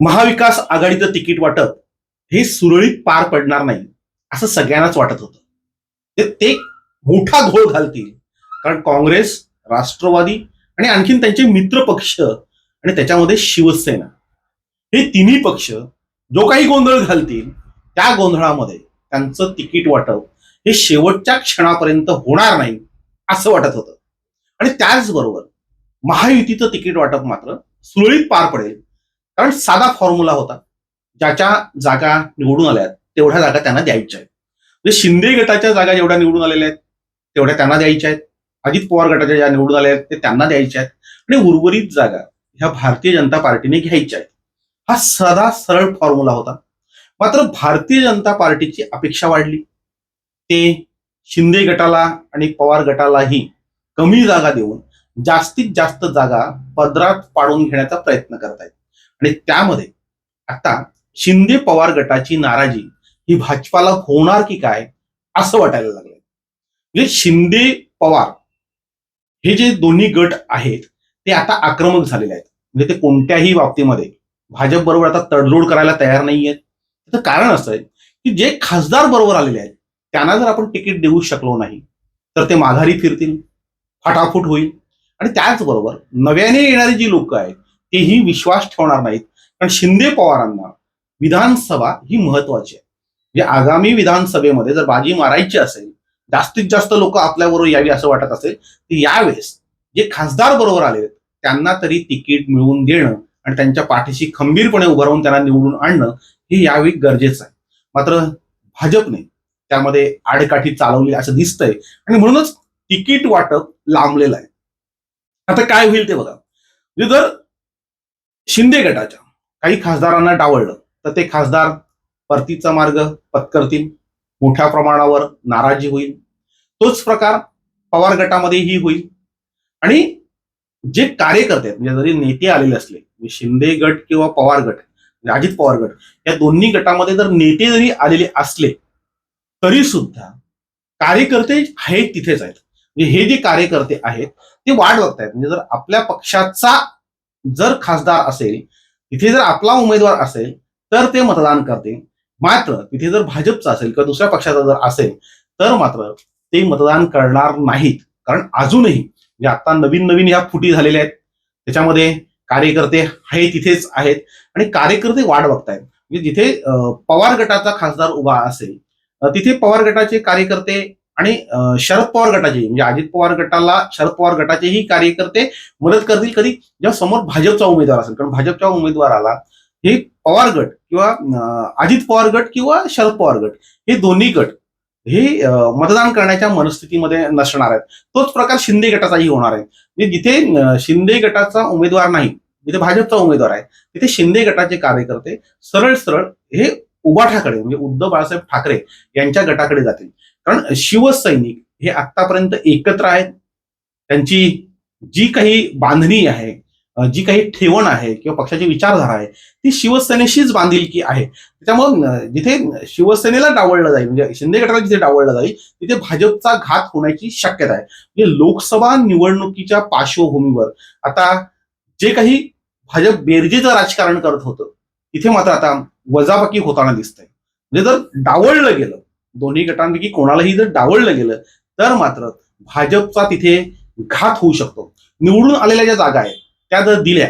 महाविकास आघाडीचं तिकीट वाटप हे सुरळीत पार पडणार नाही असं सगळ्यांनाच वाटत होतं. ते- ते मोठा घोळ घालतील. कारण काँग्रेस राष्ट्रवादी आणि आणखीन त्यांचे मित्र पक्ष आणि त्याच्यामध्ये शिवसेना हे तिन्ही पक्ष जो काही गोंधळ घालतील त्या गोंधळामध्ये त्यांचं तिकीट वाटप हे शेवटच्या क्षणापर्यंत होणार नाही असं वाटत होतं. आणि त्याचबरोबर महायुतीचं तिकीट वाटप मात्र सुरळीत पार पडेल कारण साधा फॉर्म्युला होता. ज्याच्या जागा निवडून आल्यात तेवढ्या जागा त्यांना द्यायच्या आहेत. म्हणजे शिंदे गटाच्या जागा जेवढ्या निवडून आलेल्या आहेत तेवढ्या त्यांना द्यायच्या आहेत. अजित पवार गटाच्या ज्या निवडून आल्या आहेत ते त्यांना द्यायच्या आहेत. आणि उर्वरित जागा ह्या भारतीय जनता पार्टीने घ्यायच्या आहेत. हा साधा सरळ फॉर्म्युला होता. मात्र भारतीय जनता पार्टीची अपेक्षा वाढली. ते शिंदे गटाला आणि पवार गटालाही कमी जागा देऊन जास्तीत जास्त जागा पदरात पाडून घेण्याचा प्रयत्न करत आहेत आणि त्यामध्ये आता शिंदे पवार गटाची नाराजी ही भाजपाला होणार की काय असं वाटायला लागलंय. म्हणजे शिंदे पवार हे जे दोन्ही गट आहेत ते आता आक्रमक झालेले आहेत. म्हणजे ते कोणत्याही बाबतीमध्ये भाजप बरोबर आता तडजोड करायला तयार नाही आहेत त्याचं कारण असं आहे की जे खासदार बरोबर आलेले आहेत त्यांना जर आपण तिकीट देऊ शकलो नाही तर ते माघारी फिरतील फाटाफूट होईल. आणि त्याचबरोबर नव्याने येणारी जी लोक आहेत तेही विश्वास ठेवणार नाहीत. कारण शिंदे पवारांना विधानसभा ही महत्वाची आहे. म्हणजे आगामी विधानसभेमध्ये जर बाजी मारायची असेल जास्तीत जास्त लोक आपल्याबरोबर यावी असं वाटत असेल तर यावेळेस जे खासदार बरोबर आले त्यांना तरी तिकीट मिळवून देणं आणि त्यांच्या पाठीशी खंबीरपणे उभं राहून त्यांना निवडून आणणं हे यावेळी गरजेचं आहे. मात्र भाजपने त्यामध्ये आडकाठी चालवली असं दिसतंय आणि म्हणूनच तिकीट वाटप लांबलेलं आहे. आता काय होईल ते बघा. म्हणजे जर शिंदे गटाच्या काही खासदारांना डावळलं तर ते खासदार परतीचा मार्ग पत्करतील मोठ्या प्रमाणावर नाराजी होईल. तोच प्रकार पवार गटामध्येही होईल. आणि जे कार्यकर्ते आहेत म्हणजे जरी नेते आलेले असले म्हणजे शिंदे गट किंवा पवार गट म्हणजे अजित पवार गट या दोन्ही गटामध्ये जर नेते जरी आलेले असले तरी सुद्धा कार्यकर्ते आहेत तिथेच आहेत. म्हणजे हे जे कार्यकर्ते आहेत ते वाट बघतायत. म्हणजे जर आपल्या पक्षाचा जर खासदार असेल तिथे जर आपला उमेदवार असेल तर ते मतदान करते. मात्र तिथे जर भाजपचा असेल किंवा दुसऱ्या पक्षाचा जर असेल तर मात्र ते मतदान करणार नाहीत. कारण अजूनही म्हणजे आता नवीन नवीन ह्या फुटी झालेल्या आहेत. त्याच्यामध्ये कार्यकर्ते हे तिथेच आहेत. आणि कार्यकर्ते वाट बघतायत. म्हणजे जिथे पवार गटाचा खासदार उभा असेल तिथे पवार गटाचे कार्यकर्ते आणि शरद पवार गटाचे म्हणजे अजित पवार गटाला शरद पवार गटाचेही कार्यकर्ते मदत करतील कधी? जेव्हा समोर भाजपचा उमेदवार असेल. कारण भाजपच्या उमेदवाराला हे पवार गट किंवा अजित पवार गट किंवा शरद पवार गट हे दोन्ही गट हे मतदान करण्याच्या मनस्थितीमध्ये नसणार आहेत. तोच प्रकार शिंदे गटाचाही होणार आहे. म्हणजे जिथे शिंदे गटाचा उमेदवार नाही जिथे भाजपचा उमेदवार आहे तिथे शिंदे गटाचे कार्यकर्ते सरळ सरळ हे उबाठाकडे म्हणजे उद्धव बाळासाहेब ठाकरे यांच्या गटाकडे जातील. कारण शिवसैनिक हे आतापर्यंत एकत्र आहेत. त्यांची जी काही बांधणी आहे जी काही ठेवण आहे किंवा पक्षाची विचारधारा आहे ती शिवसेनेशीच बांधिलकी आहे. त्याच्यामुळं जिथे शिवसेनेला डावळलं जाईल म्हणजे शिंदे गटाला जिथे डावळलं जाईल तिथे भाजपचा घात होण्याची शक्यता आहे. म्हणजे लोकसभा निवडणुकीच्या पार्श्वभूमीवर आता जे काही भाजप बेरजेचं राजकारण करत होतं तिथे मात्र आता वजाबाकी होताना दिसतंय. म्हणजे जर डावळलं गेलं दोन्ही गटांपैकी कोणालाही जर डावळलं गेलं तर मात्र भाजपचा तिथे घात होऊ शकतो. निवडून आलेल्या ज्या जागा आहेत त्या जर दिल्या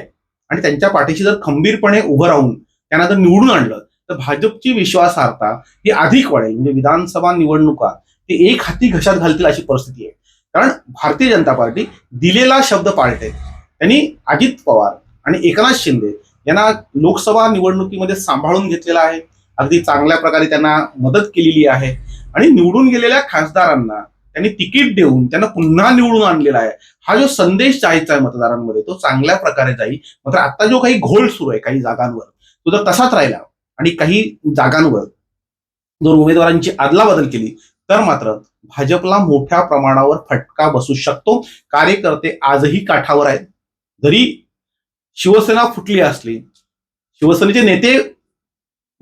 आणि त्यांच्या पाठीशी जर खंबीरपणे उभं राहून त्यांना जर निवडून आणलं तर भाजपची विश्वासार्हता ही अधिक वाढेल. म्हणजे विधानसभा निवडणुका ते एक हाती घशात घालतील अशी परिस्थिती आहे. कारण भारतीय जनता पार्टी दिलेला शब्द पाळते. त्यांनी अजित पवार आणि एकनाथ शिंदे यांना लोकसभा निवडणुकीमध्ये सांभाळून घेतलेला आहे. अगदी चांगल्या प्रकारे त्यांना मदत केलेली आहे. आणि निवडून गेलेल्या खासदारांना त्यांनी तिकीट देऊन त्यांना पुन्हा निवडून आणलेला आहे. हा जो संदेश जायचा आहे मतदारांमध्ये तो चांगल्या प्रकारे जाईल. मात्र आता जो काही घोळ सुरू आहे काही जागांवर तो जर तसाच राहिला. आणि काही जागांवर जर उमेदवारांची अदलाबदल केली तर मात्र भाजपला मोठ्या प्रमाणावर फटका बसू शकतो. कार्यकर्ते आजही काठावर आहेत. जरी शिवसेना फुटली असली शिवसेनेचे नेते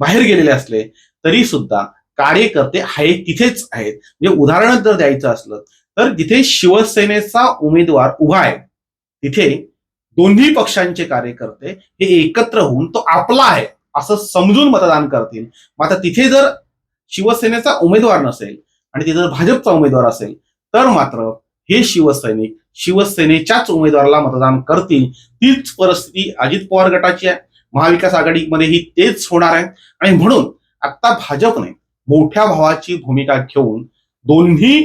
बाहेर गेलेले असले तरी सुद्धा कार्यकर्ते आहे तिथेच आहेत. म्हणजे उदाहरण जर द्यायचं असलं तर जिथे शिवसेनेचा उमेदवार उभा आहे तिथे दोन्ही पक्षांचे कार्यकर्ते हे एकत्र होऊन तो आपला आहे असं समजून मतदान करतील. मग आता तिथे जर शिवसेनेचा उमेदवार नसेल आणि तिथे जर भाजपचा उमेदवार असेल तर मात्र हे शिवसैनिक शिवसेनेच्याच उमेदवाराला मतदान करतील. तीच परिस्थिती अजित पवार गटाची आहे. महाविकास आघाडीमध्येही तेच होणार आहे. आणि म्हणून आता भाजपने मोठ्या भावाची भूमिका घेऊन दोन्ही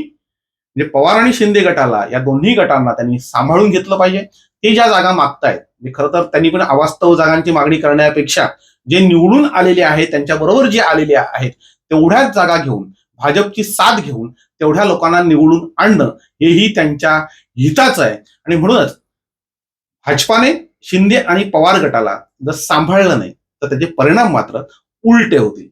म्हणजे पवार आणि शिंदे गटाला या दोन्ही गटांना त्यांनी सांभाळून घेतलं पाहिजे. ते ज्या जागा मागतायत म्हणजे खरं तर त्यांनी पण अवास्तव जागांची मागणी करण्यापेक्षा जे निवडून आलेले आहेत त्यांच्याबरोबर जे आलेले आहेत तेवढ्याच जागा घेऊन भाजपची साथ घेऊन तेवढ्या लोकांना निवडून आणणं हेही त्यांच्या हिताचं आहे. आणि म्हणूनच भाजपाने शिंदे आणि पवार गटाला जर सांभाळलं नाही तर त्याचे परिणाम मात्र उलटे होतील.